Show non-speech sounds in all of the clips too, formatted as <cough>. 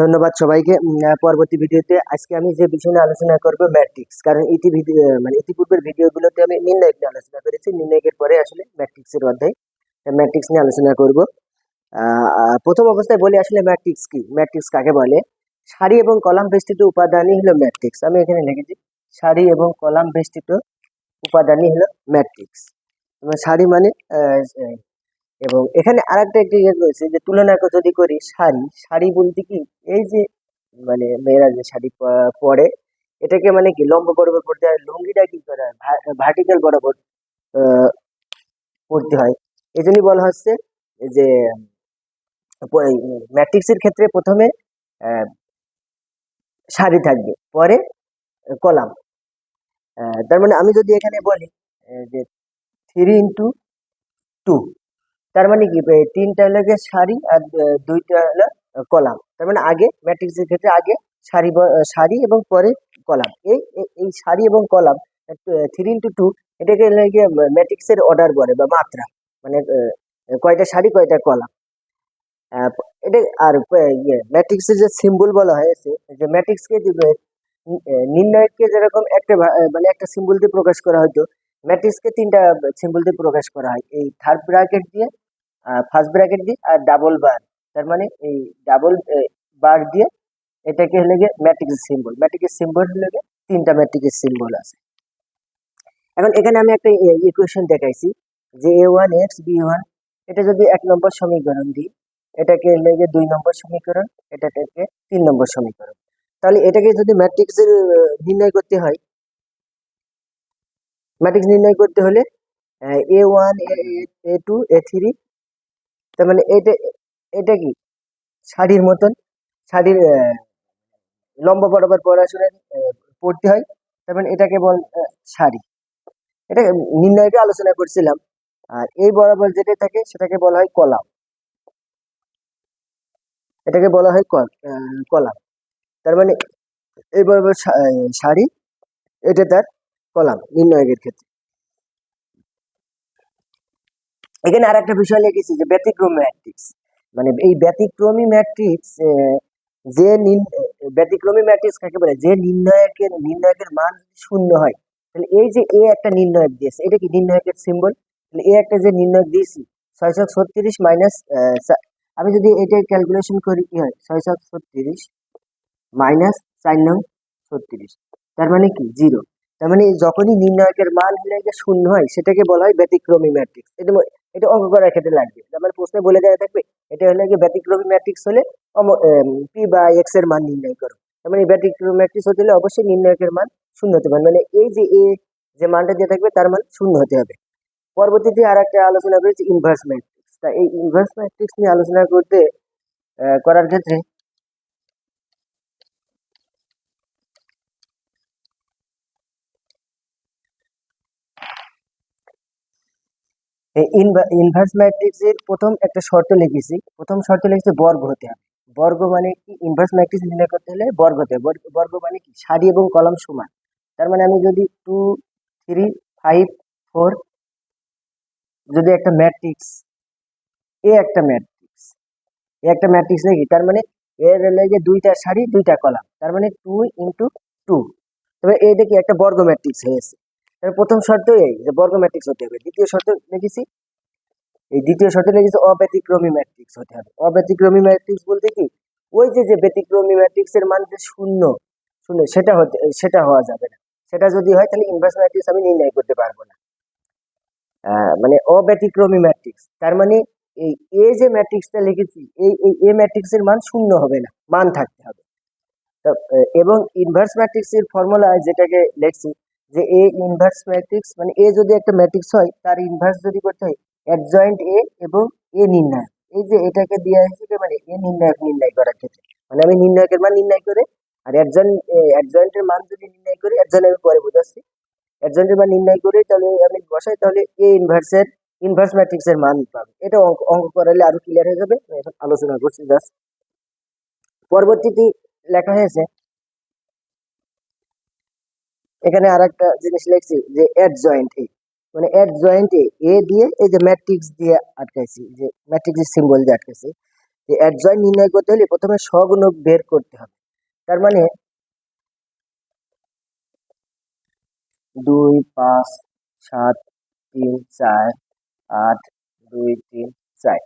ধন্যবাদ সবাইকে। পরবর্তী ভিডিওতে আজকে আমি যে বিষয় নিয়ে আলোচনা করব, ম্যাট্রিক্স। কারণ ইতি ভিডিও মানে ইতিপূর্বের ভিডিওগুলোতে আমি নির্ণায়ক নিয়ে আলোচনা করেছি। নির্ণায়কের পরে আসলে ম্যাট্রিক্সের অধ্যায় ম্যাট্রিক্স নিয়ে আলোচনা করব। প্রথম অবস্থায় বলি আসলে ম্যাট্রিক্স কি? ম্যাট্রিক্স কাকে বলে? সারি এবং কলাম বেষ্টিত উপাদানই হলো ম্যাট্রিক্স। আমি এখানে লিখেছি, সারি এবং কলাম বেষ্টিত উপাদানই হলো ম্যাট্রিক্স। সারি মানে এবং এখানে আরেকটা একটি ইয়ে রয়েছে যে তুলনা যদি করি শাড়ি শাড়ি বলতে কি এই যে মানে মেয়েরা যে শাড়ি পরে, এটাকে মানে কি লম্ব বরাবর পড়তে হয়, লুঙ্গিটা কি করে ভার্টিক্যাল বরাবর পড়তে হয়। এই জন্যই বলা হচ্ছে যে ম্যাট্রিক্সের ক্ষেত্রে প্রথমে শাড়ি থাকবে, পরে কলাম। তার মানে আমি যদি এখানে বলি যে থ্রি ইন্টু টু তার মানে কি? তিনটা হলো সারি আর দুইটা হলো কলাম। তার মানে আগে ম্যাট্রিক্সের ক্ষেত্রে আগে সারি সারি এবং পরে কলাম। এই এই- সারি এবং কলাম থ্রি ইন্টু টু এটাকে গিয়ে ম্যাট্রিক্সের অর্ডার বলে বা মাত্রা। মানে কয়টা সারি কয়টা কলাম। এটা আর ইয়ে ম্যাট্রিক্সের যে সিম্বল বলা হয়েছে, যে ম্যাট্রিক্সকে নির্ণায়ককে যেরকম একটা মানে একটা সিম্বল দিয়ে প্রকাশ করা হতো ম্যাট্রিক্সকে তিনটা সিম্বল দিয়ে প্রকাশ করা হয়। এই থার্ড ব্র্যাকেট দিয়ে ফার্স্ট ব্র্যাকেট দিয়ে আর ডাবল বার তার মানে এই ডাবল বার দিয়ে এটাকে হলে গিয়ে ম্যাট্রিক্সের সিম্বল ম্যাট্রিক্সের সিম্বল হলে তিনটা ম্যাট্রিক্সের সিম্বল আছে। এখন এখানে আমি একটা ইকুয়েশন দেখাইছি যে A one X B one এটা যদি এক নম্বর সমীকরণ দিই, এটাকে হলে গিয়ে দুই নম্বর সমীকরণ এটাকে তিন নম্বর সমীকরণ। তাহলে এটাকে যদি ম্যাট্রিক্সের নির্ণয় করতে হয় ম্যাট্রিক্স নির্ণয় করতে হলে, A one A two A three তার মানে এটা এটা কি? শাড়ির মতন? শাড়ির লম্বা বরাবর পড়াশোনা পড়তে হয়? তার মানে এটাকে বল শাড়ি। এটা নির্ণয়কে আলোচনা করছিলাম। আর এই বরাবর যেটা থাকে, সেটাকে বলা হয় কলাম এটাকে বলা হয় কল- কলাম তার মানে এই বরাবর শাড়ি, এটা তার কলাম, নির্ণয়কের ক্ষেত্রে। এখানে আর একটা বিষয় লিখেছি যে ব্যতিক্রম ম্যাট্রিক্স। মানে এই ব্যতিক্রমী ম্যাট্রিক্স যে ব্যতিক্রমী ম্যাট্রিক্স কাকে বলে? যে নির্ণায়কের নির্ণায়কের মান শূন্য হয়, তাহলে এই যে এ একটা নির্ণায়ক দিয়েছে, এটা কি নির্ণায়কের সিম্বল তাহলে এ একটা যে নির্ণায়ক দিয়েছি, ছয়শো ছত্রিশ মাইনাস আমি যদি এটা ক্যালকুলেশন করি, কি হয়? ছয়শো ছত্রিশ মাইনাস চার নং ছত্রিশ। তার মানে কি? জিরো তার মানে যখনই নির্ণায়কের মান যে শূন্য হয়, সেটাকে বলা হয় ব্যতিক্রমী ম্যাট্রিক্স। এটা এটা অঙ্ক করার ক্ষেত্রে লাগবে। আমার প্রশ্নে বলে দেওয়া থাকবে, এটা হলে কি ব্যতিক্রমী ম্যাট্রিক্স হলে পি বা এক্সের মান নির্ণয় করো। মানে ব্যতিক্রমী ম্যাট্রিক্স হতে হলে অবশ্যই নির্ণায়কের মান শূন্য হতে পারে মানে এই যে এ যে মানটা দিয়ে থাকবে, তার মান শূন্য হতে হবে। পরবর্তীতে আর একটা আলোচনা করেছি ইনভার্স ম্যাট্রিক্স তা এই ইনভার্স ম্যাট্রিক্স নিয়ে আলোচনা করতে করার ক্ষেত্রে এই ইনভার্স ম্যাট্রিক্স এর প্রথম একটা শর্ত লিখেছি। প্রথম শর্ত লিখেছি বর্গ হতে হবে। বর্গ মানে কি? ইনভার্স ম্যাট্রিক্স নির্ণয় করতে হলে বর্গ হতে বর্গ- মানে কি? সারি এবং কলাম সমান। তার মানে আমি যদি টু থ্রি ফাইভ ফোর যদি একটা ম্যাট্রিক্স এ একটা ম্যাট্রিক্স এ একটা ম্যাট্রিক্স নাকি তার মানে এর লেগে দুইটা সারি, দুইটা কলাম। তার মানে টু ইন্টু টু তবে এইটা কি? একটা বর্গ ম্যাট্রিক্স হয়েছে প্রথম শর্ত এই যে বর্গ ম্যাট্রিক্স হতে হবে। দ্বিতীয় শর্ত লিখেছি। এই দ্বিতীয় শর্তে লিখেছি অব্যতিক্রমী ম্যাট্রিক্স হতে হবে। অব্যতিক্রমী ম্যাট্রিক্স বলতে কি? ওই যে যে ব্যতিক্রমী ম্যাট্রিক্স এর মান যে শূন্য শূন্য, সেটা হতে, সেটা হওয়া যাবে না। সেটা যদি হয়, তাহলে ইনভার্স ম্যাট্রিক্স আমি নির্ণয় করতে পারব না। মানে অব্যতিক্রমী ম্যাট্রিক্স তার মানে এই এ যে ম্যাট্রিক্সটা লিখেছি, এই এই এ ম্যাট্রিক্স এর মান শূন্য হবে না, মান থাকতে হবে। এবং ইনভার্স ম্যাট্রিক্স এর ফর্মুলা যেটাকে লিখছি যে এ ইনভার্স ম্যাট্রিক্স মানে এ যদি একটা ম্যাট্রিক্স হয়, তার ইনভার্স যদি করতে হয় অ্যাডজয়েন্ট এ এবং এ নির্ণয়। এই যে এটাকে দেওয়া হয়েছে যে মানে এ নির্ণায়ক নির্ণয় করার ক্ষেত্রে। মানে আমি নির্ণায়কের মান নির্ণয় করে, আর অ্যাডজয়েন্ট অ্যাডজয়েন্টের মান যদি নির্ণয় করি অ্যাডজয়েন্ট আমি পরে বোঝাচ্ছি। অ্যাডজয়েন্টের মান নির্ণয় করে তাহলে আমি বসাই, তাহলে এ ইনভার্সের ইনভার্স ম্যাট্রিক্স এর মান পাবে। এটা অঙ্ক অঙ্ক করালে আরও ক্লিয়ার হয়ে যাবে। এখন আলোচনা করছি জাস্ট পরবর্তীতে লেখা হয়েছে এখানে আর একটা জিনিস লিখছি যে অ্যাড জয়েন্ট এ মানে জয়েন্ট এ এ দিয়ে এই যে ম্যাট্রিক্স দিয়ে আটকাইছি, যে ম্যাট্রিক্সের সিম্বল দিয়ে আটকাইছি, যে অ্যাডজয়েন্ট নির্ণয় করতে হলে প্রথমে সগুণক বের করতে হবে। তার মানে দুই, পাঁচ, সাত, তিন, চার, আট, দুই, তিন, চার।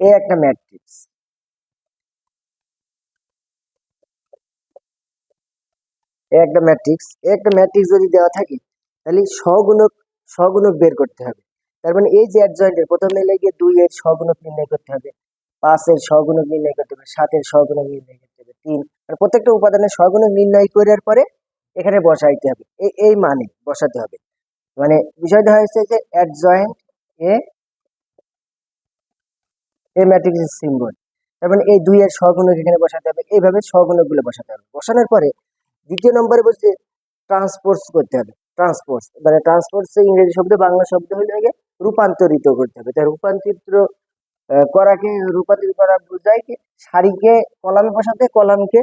এই একটা ম্যাট্রিক্স এই একটা ম্যাট্রিক্স এই একটা ম্যাট্রিক্স যদি দেওয়া থাকে, তাহলে সগুণক সগুণক বের করতে হবে। তার মানে এই যে অ্যাডজয়েন্টের প্রথমে লেগে দুই এর সগুণক নির্ণয় করতে হবে পাঁচের সগুণক নির্ণয় করতে হবে সাতের সগুণক নির্ণয় করতে হবে, তিন। আর প্রত্যেকটা উপাদানের সগুণক নির্ণয় করার পরে এখানে বসাইতে হবে। এই এই মানে বসাতে হবে। মানে বিষয়টা হয়েছে যে অ্যাডজয়েন্ট এ এ ম্যাট্রিক্সের সিম্বল তার মানে এই দুই এর সগুণক এখানে বসাতে হবে, এইভাবে সগুণকগুলো বসাতে হবে। বসানোর পরে দ্বিতীয় নম্বরে বলছে ট্রান্সপোর্টস করতে হবে। ট্রান্সপোর্টস মানে ট্রান্সপোর্টস ইংরেজি শব্দ, বাংলা শব্দ হলে আগে রূপান্তরিত করতে হবে। তাই রূপান্তরিত করাকে, রূপান্তরিত করা বোঝায় কি? সারিকে কলামে বসাতে, কলামকে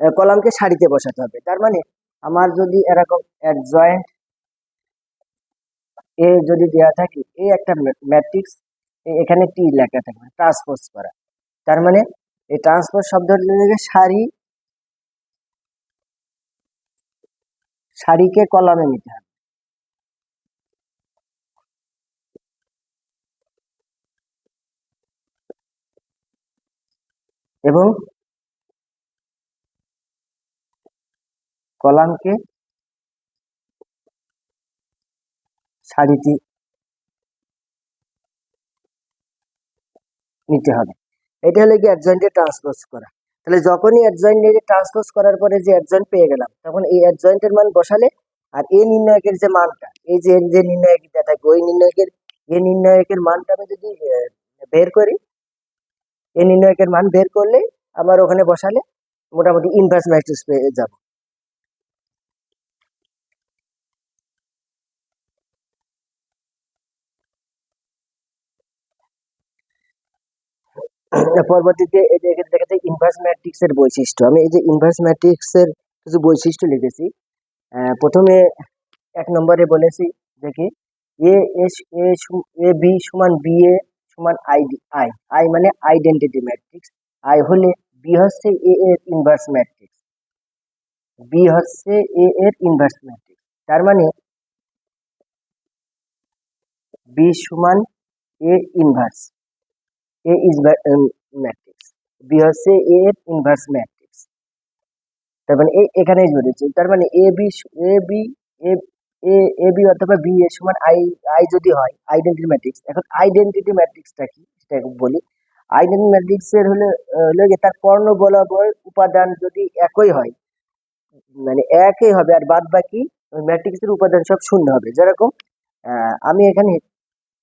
কলামকে সারিতে বসাতে হবে। তার মানে আমার যদি এরকম অ্যাডজয়েন্ট এ যদি দেওয়া থাকে এই একটা ম্যাট্রিক্স এখানে টি লেখা থাকবে ট্রান্সপোজ করা। তার মানে এই ট্রান্সপোজ শব্দটা লেগে সারিকে কলামে নিতে হবে। এবং কলামকে সারিতে নিতে হবে। এটা হলো কি অ্যাডজয়েন্টে ট্রান্সপোজ করা। তাহলে যখনই অ্যাডজয়েন্ট নিয়ে ট্রান্সপোজ করার পরে যে অ্যাডজয়েন্ট পেয়ে গেলাম, তখন এই অ্যাডজয়েন্টের মান বসালে আর এ নির্ণায়কের যে মানটা, এই যে যে নির্ণায়ক থাকবে ওই নির্ণায়কের এ নির্ণায়কের মানটা আমি যদি বের করি এ নির্ণায়কের মান বের করলে আমার ওখানে বসালে মোটামুটি ইনভার্স ম্যাট্রিক্স পেয়ে যাব। পরবর্তীতে এই যে এখানে দেখা ইনভার্স ম্যাট্রিক্স এর বৈশিষ্ট্য। আমি এই যে ইনভার্স ম্যাট্রিক্স এর কিছু বৈশিষ্ট্য লিখেছি। প্রথমে এক নম্বরে বলেছি দেখি A S A A, B সমান বি, এ সমান আই আই। আই মানে আইডেন্টিটি ম্যাট্রিক্স আই হলে বি হচ্ছে এ এর ইনভার্স ম্যাট্রিক্স বি হচ্ছে এ এর ইনভার্স ম্যাট্রিক্স তার মানে বি সমান A inverse A is matrix B হচ্ছে এ এর ইনভার্স ম্যাট্রিক্স তার মানে এ এখানেই জড়িয়েছে তার মানে A B A B A A B অথবা বি এর সমান আই আই যদি হয় আইডেন্টিটি ম্যাট্রিক্স এখন আইডেন্টিটি ম্যাট্রিক্সটা কি? সেটা বলি। আইডেন্টিটি ম্যাট্রিক্স এর হলো হলো তার কর্ণ বরাবর উপাদান যদি একই হয় মানে একই হবে আর বাদ বাকি ম্যাট্রিক্সের উপাদান সব শূন্য হবে। যেরকম আমি এখানে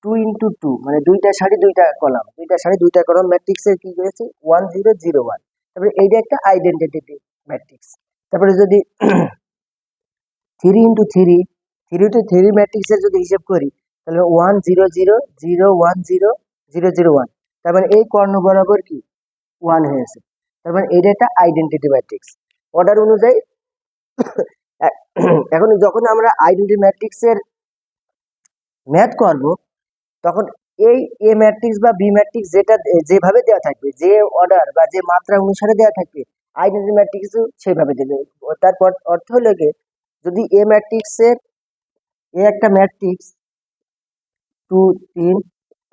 টু ইন্টু টু মানে দুইটা সারি, দুইটা কলাম দুইটা সারি, দুইটা কলাম ম্যাট্রিক্সের কি করেছি ওয়ান জিরো জিরো ওয়ান তারপরে এইটা একটা আইডেন্টিটি ম্যাট্রিক্স তারপরে যদি three into three three two three ম্যাট্রিক্সের যদি হিসেব করি, তাহলে one zero zero zero one zero zero zero one তার মানে এই কর্ণ বরাবর কি ওয়ান হয়েছে তার মানে এইটা একটা আইডেন্টিটি ম্যাট্রিক্স অর্ডার অনুযায়ী <clears throat> এখন যখন আমরা আইডেন্টিটি ম্যাট্রিক্সের ম্যাথ করব তখন এই এ ম্যাট্রিক্স বা বি ম্যাট্রিক্স যেটা, যেভাবে দেওয়া থাকবে, যে অর্ডার বা যে মাত্রা অনুসারে দেওয়া থাকবে আইডেন্টি ম্যাট্রিক্সও সেইভাবে দেবে। তারপর অর্থ হলো যদি এ ম্যাট্রিক্সের এ একটা ম্যাট্রিক্স টু তিন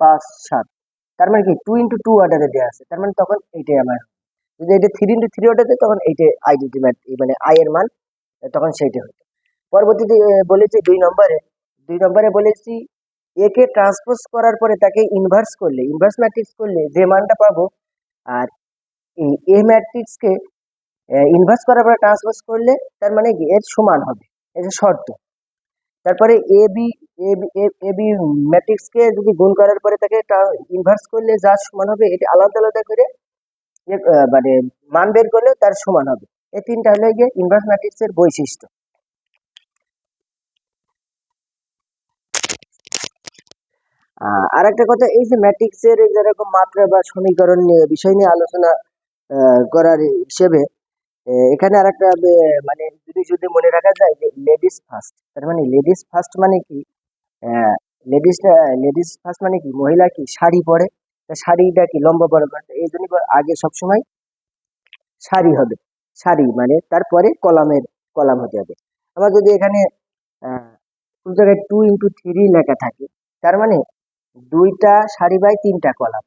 পাঁচ, সাত, তার মানে কি টু ইন্টু টু অর্ডারে দেওয়া আছে, তার মানে তখন এইটাই আমার। যদি এটা থ্রি ইন্টু থ্রি অর্ডারে তখন এইটাই আইডেন্টি মানে আই এর মান, তখন সেইটা হতো। পরবর্তীতে বলেছি দুই নম্বরে দুই নম্বরে বলেছি একে ট্রান্সপোজ করার পরে তাকে ইনভার্স করলে ইনভার্স ম্যাট্রিক্স করলে যে মানটা পাবো, আর এই এ ম্যাট্রিক্সকে ইনভার্স করার পরে ট্রান্সপোজ করলে তার মানে এর সমান হবে, এটা শর্ত। তারপরে এ বি এ বি ম্যাট্রিক্সকে যদি গুণ করার পরে তাকে ইনভার্স করলে যা সমান হবে, এটা আলাদা আলাদা করে মানে মান বের করলে তার সমান হবে। এই তিনটা হলো গিয়ে ইনভার্স ম্যাট্রিক্সের বৈশিষ্ট্য। আর একটা কথা, এই যে ম্যাট্রিক্সের যেরকম মাত্রা বা সমীকরণ নিয়ে, বিষয় নিয়ে আলোচনা করার হিসেবে এখানে আর একটা মানে যদি যদি মনে রাখা যায় যে লেডিস ফার্স্ট, তার মানে লেডিস ফার্স্ট মানে কি? লেডিস লেডিস ফার্স্ট মানে কি? মহিলা কি শাড়ি পরে? সারিটা কি লম্বা বরাবর তো এই জন্য আগে সবসময় শাড়ি হবে। শাড়ি মানে তারপরে কলামের, কলাম হতে হবে। আবার যদি এখানে কোন জায়গায় টু ইন্টু থ্রি লেখা থাকে, তার মানে দুইটা সারি বাই তিনটা কলাম।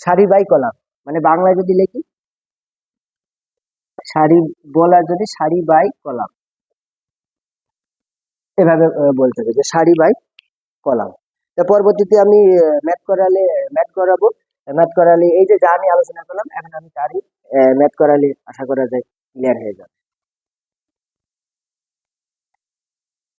সারি বাই কলাম মানে বাংলায় যদি লিখি, সারি বলার যদি সারি বাই কলাম। এভাবে বলতে হবে যে সারি বাই কলাম। পরবর্তীতে আমি ম্যাথ করালে, ম্যাথ করাবো। ম্যাথ করালে এই যে যা আমি আলোচনা করলাম, এখন আমি তারই ম্যাথ করালে আশা করা যায় ক্লিয়ার হয়ে যাবে।